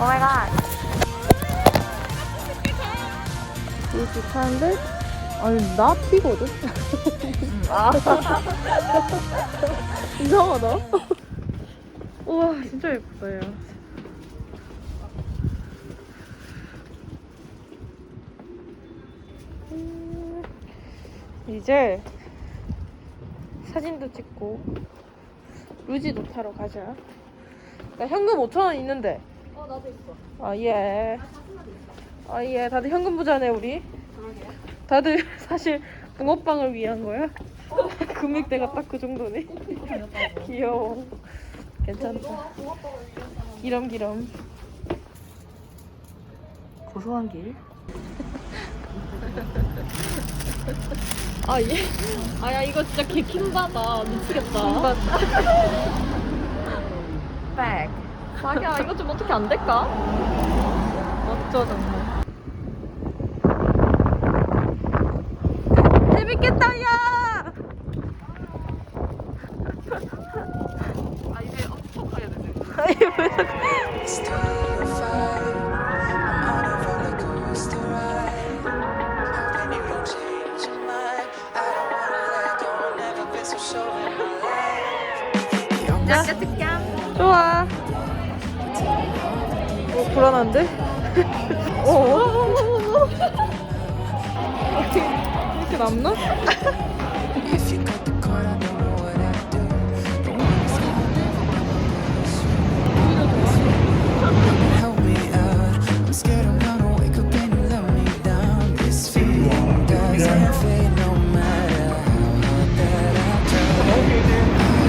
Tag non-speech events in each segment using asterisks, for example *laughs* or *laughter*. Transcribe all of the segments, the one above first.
오 마이 갓. 이렇게 타는데 아니 나 피거든. 아. *laughs* *laughs* 이상하다. 우와 진짜 예쁘다 야. 음, 이제 사진도 찍고 루지도 타러 가자. 나 현금 5천 원 있는데. 어 나도 있어. 아 예. 아 예. 다들 현금 부자네 우리. 다들 *laughs* 사실 붕어빵을 위한 거야. *laughs* 금액대가 딱 그 정도네. 귀여워. 괜찮다. 기럼 기럼. 고소한 길. 아 예. 아야 이거 진짜 개 킹받아 미치겠다. 백. *laughs* 자기야 이거 좀 어떻게 안 될까? 멋져 정말. 재밌겠다 야. 아 이제 엄청 가야 돼. 아 불안한데? 어. 이렇게 남나?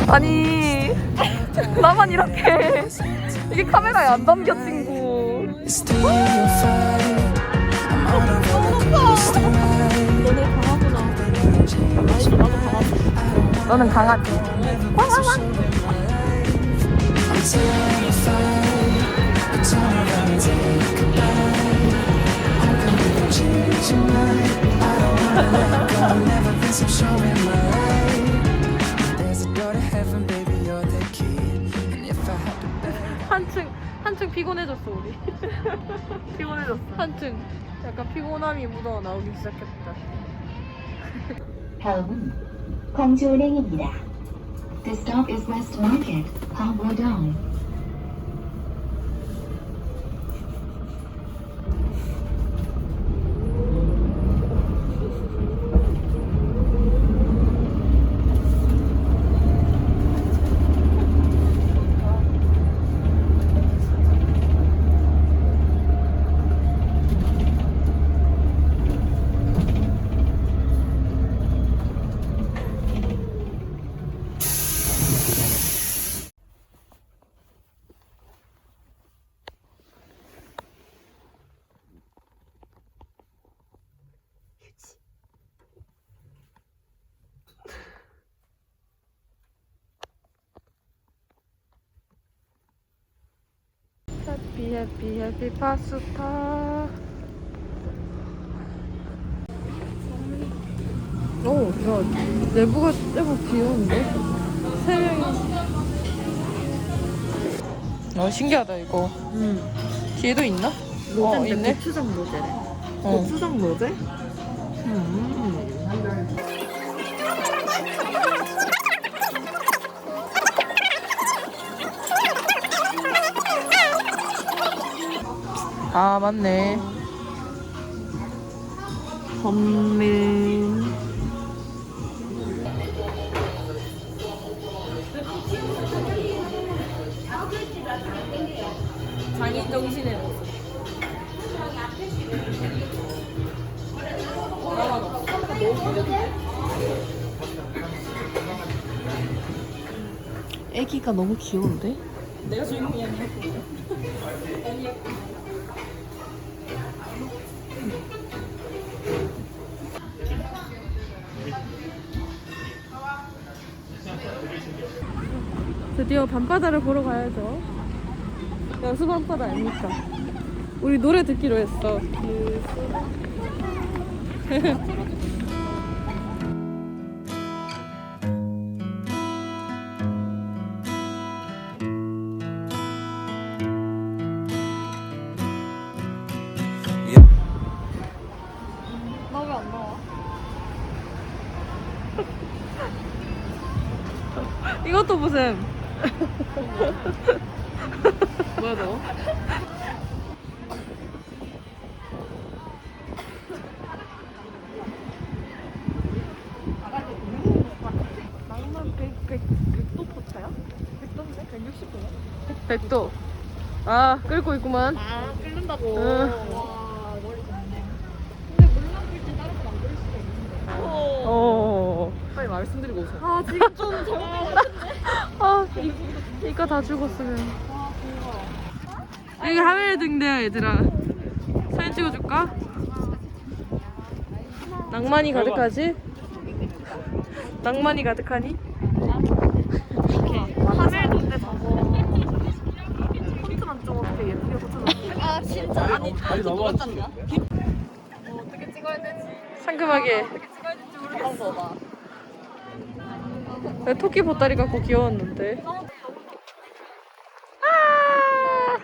아니, 나만 이렇게. 이게 카메라에 안 담겨, 친구. 너는 강아지. *laughs* 한층 피곤해졌어, 우리. *laughs* 피곤해졌어. 한층. 약간 피곤함이 묻어 나오기 시작했다. 다음은 광주 은행입니다. The stop is West Market, Hangwadong. 해피 해피 해피 파스타 오, 야, 내부가 제법 귀여운데? 세 명이. 어, 신기하다, 이거. 응. 뒤에도 있나? 어, 있네. 고추장 모델. 어. 고추장 모델? 음. 아, 맞네. 장인 정신의 모습. 애기가 너무 귀여운데? 내가 주인공이 아니야. *laughs* 드디어 밤바다를 보러 가야죠. 여수 밤바다 아닙니까? 우리 노래 듣기로 했어. *laughs* 이것도 보셈. 뭐야 너? 낭만 100, 100, 100도 포차야? 100도인데? 160도야? 100도. 아, 끓고 있구만. 아 끓는다고. 응. 와 머리 좋네. 근데 물 만들지 다른 거 만들 수가 있는데. 어. 어. 빨리 말씀드리고 오세요. 아 지금 좀 정말 아, 이, 이거 다 죽었으면. 여기 하멜 등대야, 얘들아. 사진 찍어줄까? 낭만이 가득하지? *laughs* 낭만이 가득하니? 하멜도인데 저거. 포트만 좀 어떻게 예쁘게 포트만. 아 진짜 아니 아니 너무 어떻게 찍어야 되지? 상큼하게. 어떻게 찍어야 될지 모르겠어 토끼 보따리 갖고 귀여웠는데. 아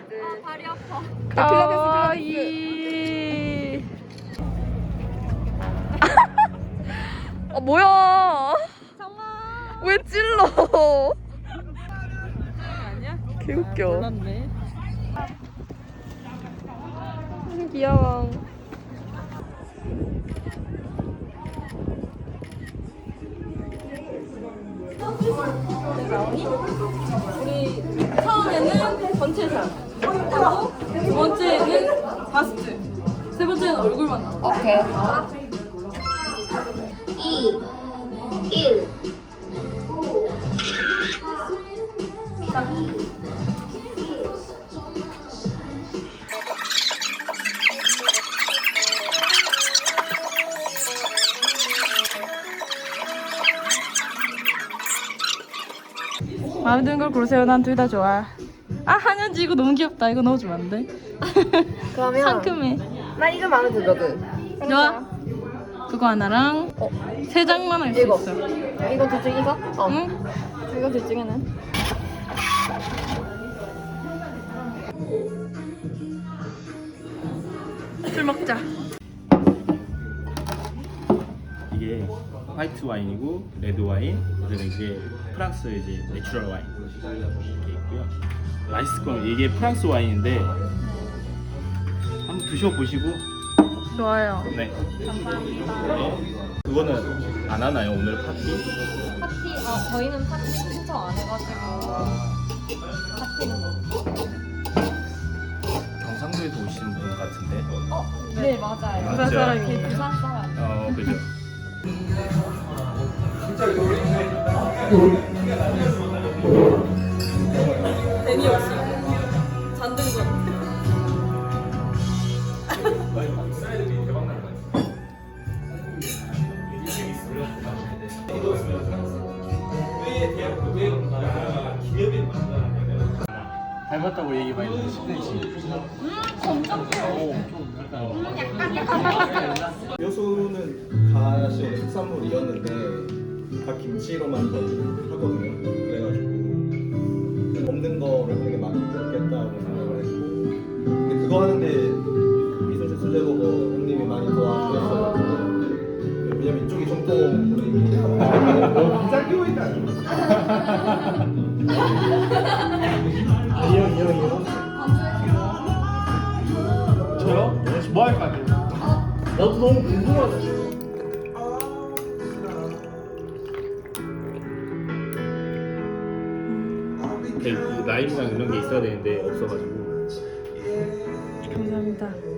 다리 아파. 가와이. 아 뭐야? 왜 찔러? 아니야? 개웃겨. 몰랐네. 음, 귀여워. 우리 처음에는 전체샷, 그리고 두 번째는 바스트, 세 번째는 얼굴만 나와. 오케이. 2, 1. 마음에 드는 걸 고르세요. 난 둘 다 좋아. 아 한현지 이거 너무 귀엽다. 이거 넣어주면 안 돼? 그러면 상큼해. 나 이거 마음에 들거든. 좋아. 그거 하나랑 세 장만 할 수 이거. 있어. 이거 둘 중 이거? 어. 응? 이거 둘 중에는? 술 먹자. 이게 화이트 와인이고 레드 와인, 그다음에 이게 프랑스 이제 내추럴 와인 이렇게 있고요. 맛있을 거면 이게 프랑스 와인인데 한번 드셔보시고 좋아요. 네. 그거는 안 하나요 오늘 파티? 파티, 어, 저희는 파티 신청 안 해가지고. 파티는. 경상도에서 오신 분 같은데. 어, 네, 맞아요. 부산 진짜? 사람이에요. 부산 사람. 어 그죠. 재미 없이 잔든 건. 닮았다고 얘기 많이 들으시는지. 묘수는 가시의 특산물이었는데 다 김치로만 하거든요. 그래가지고 먹는 거를 되게 많이 먹겠다고 생각을 했고 근데 그거 하는데 이순재 수제버거 형님이 많이 도와주셨어요. 왜냐면 이쪽이 분위기. 너무 긴장 끼고 있다. 그 라임이랑 이런 게 있어야 되는데 없어가지고. 감사합니다.